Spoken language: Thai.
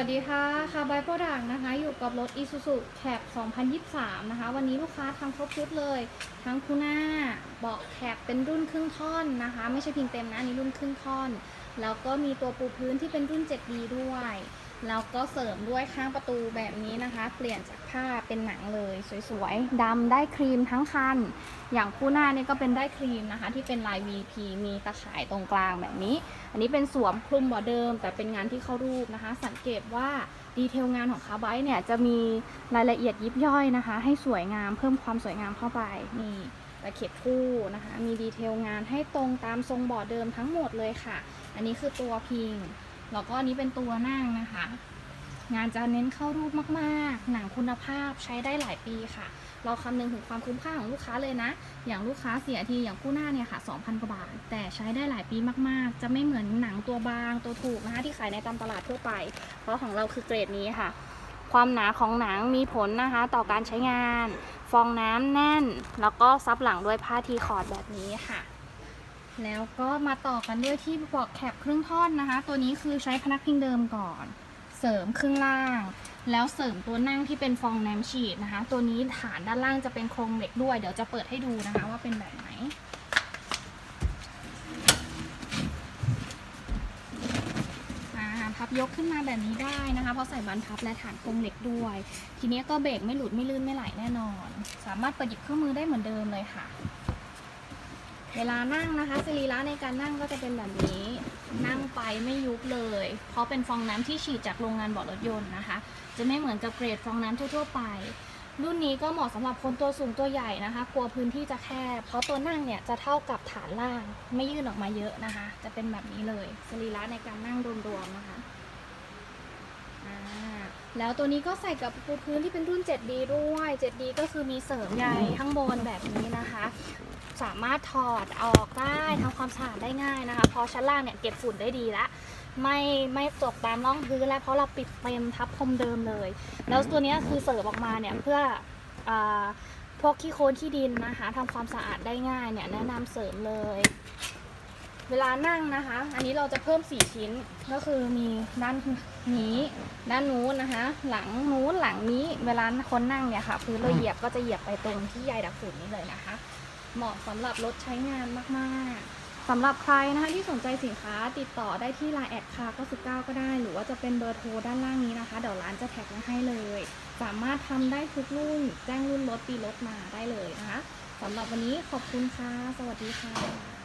วัสดีค่ะคาบายโปรดักนะคะ อยู่กับรถ Isuzu Cap 2023 นะคะ วันนี้ลูกค้าทำครบชุดเลย ทั้งคูน่าเบาะแคปเป็นรุ่นครึ่งท่อนนะคะ ไม่ใช่พิงเต็มนะ อันนี้รุ่นครึ่งท่อน แล้วก็มีตัวปูพื้นที่เป็นรุ่น 7D ด้วย แล้วก็เสริมด้วยข้างประตูแบบนี้นะคะ เปลี่ยนจากผ้าเป็นหนังเลยสวยๆดำได้ครีมทั้งคัน อย่างคู่หน้านี่ก็เป็นได้ครีมนะคะ ที่เป็นลาย VP มีตะข่ายตรงกลางแบบนี้ อันนี้เป็นสวมคลุมบ่อเดิม แต่เป็นงานที่เข้ารูปนะคะ สังเกตว่าดีเทลงานของคาร์ไบเนี่ยจะมีรายละเอียดยิบย่อยนะคะ ให้สวยงามเพิ่มความสวยงามเข้าไปนี่ตะเข็บคู่นะคะ มีดีเทลงานให้ตรงตามทรงบ่อเดิมทั้งหมดเลยค่ะ อันนี้คือตัวพิง แล้วก็อันนี้เป็นตัวนั่งนะคะ งานจะเน้นเข้ารูปมากๆ หนังคุณภาพใช้ได้หลายปีค่ะ เราคำนึงถึงความคุ้มค่าของลูกค้าเลยนะ อย่างลูกค้าเสียทีอย่างคู่หน้าเนี่ยค่ะ2,000กว่าบาท แต่ใช้ได้หลายปีมากๆ จะไม่เหมือนหนังตัวบางตัวถูกนะคะที่ขายในตามตลาดทั่วไป เพราะของเราคือเกรดนี้ค่ะ ความหนาของหนังมีผลนะคะ ต่อการใช้งาน ฟองน้ำแน่น แล้วก็ซับหลังด้วยผ้าทีคอร์ดแบบนี้ค่ะ แล้วก็มาต่อกันด้วยที่เบอกแคปครึ่งท่อนนะคะ ตัวนี้คือใช้พนักพิงเดิมก่อน เสริมครึ่งล่าง แล้วเสริมตัวนั่งที่เป็นฟองน้ำฉีดนะคะ ตัวนี้ฐานด้านล่างจะเป็นโครงเหล็กด้วย เดี๋ยวจะเปิดให้ดูนะคะว่าเป็นแบบไหนอ่าพับยกขึ้นมาแบบนี้ได้นะคะ เพราะใส่บานพับและฐานโครงเหล็กด้วย ทีนี้ก็เบรกไม่หลุดไม่ลื่นไม่ไหลแน่นอน สามารถเปิดหยิบเครื่องมือได้เหมือนเดิมเลยค่ะ เวลานั่งนะคะสรีระในการนั่งก็จะเป็นแบบนี้ นั่งไปไม่ยุบเลย เพราะเป็นฟองน้ำที่ฉีดจากโรงงานบาะรถยนต์นะคะ จะไม่เหมือนกับเกรดฟองน้ำทั่ว ๆ ไป รุ่นนี้ก็เหมาะสำหรับคนตัวสูงตัวใหญ่นะคะ กลัวพื้นที่จะแคบ เพราะตัวนั่งเนี่ยจะเท่ากับฐานล่าง ไม่ยื่นออกมาเยอะนะคะ จะเป็นแบบนี้เลยสรีระในการนั่งรวมๆนะคะ แล้วตัวนี้ก็ใส่กับปูพื้นที่เป็นรุ่น 7D ด้วย 7D ก็คือมีเสริมใยข้างบนแบบนี้นะคะ สามารถถอดออกได้ทำความสะอาดได้ง่ายนะคะเพราะชั้นล่างเนี่ยเก็บฝุ่นได้ดีละไม่ไม่ตกตามร่องพื้นแล้วเพราะเราปิดเต็มทับพรมเดิมเลย แล้วตัวนี้คือเสริมออกมาเนี่ยเพื่ออพวกขี้โคลนขี้ดินนะคะทำความสะอาดได้ง่ายเนี่ยแนะนำเสริมเลย เวลานั่งนะคะ อันนี้เราจะเพิ่ม 4 ชิ้น ก็คือมีด้านนี้ ด้านนู้นนะคะ หลังนู้นหลังนี้ เวลาคนนั่งเนี่ยค่ะพื้นเราเหยียบก็จะเหยียบไปตรงที่ใยดักฝุ่นนี้เลยนะคะ เหมาะสำหรับรถใช้งานมากๆสำหรับใครนะคะที่สนใจสินค้าติดต่อได้ที่ไลน์แอดคา99ก็ได้ หรือว่าจะเป็นเบอร์โทรด้านล่างนี้นะคะ เดี๋ยวร้านจะแท็กมาให้เลย สามารถทำได้ทุกรุ่น แจ้งรุ่นรถปีรถมาได้เลยนะคะสำหรับวันนี้ขอบคุณค่ะ สวัสดีค่ะ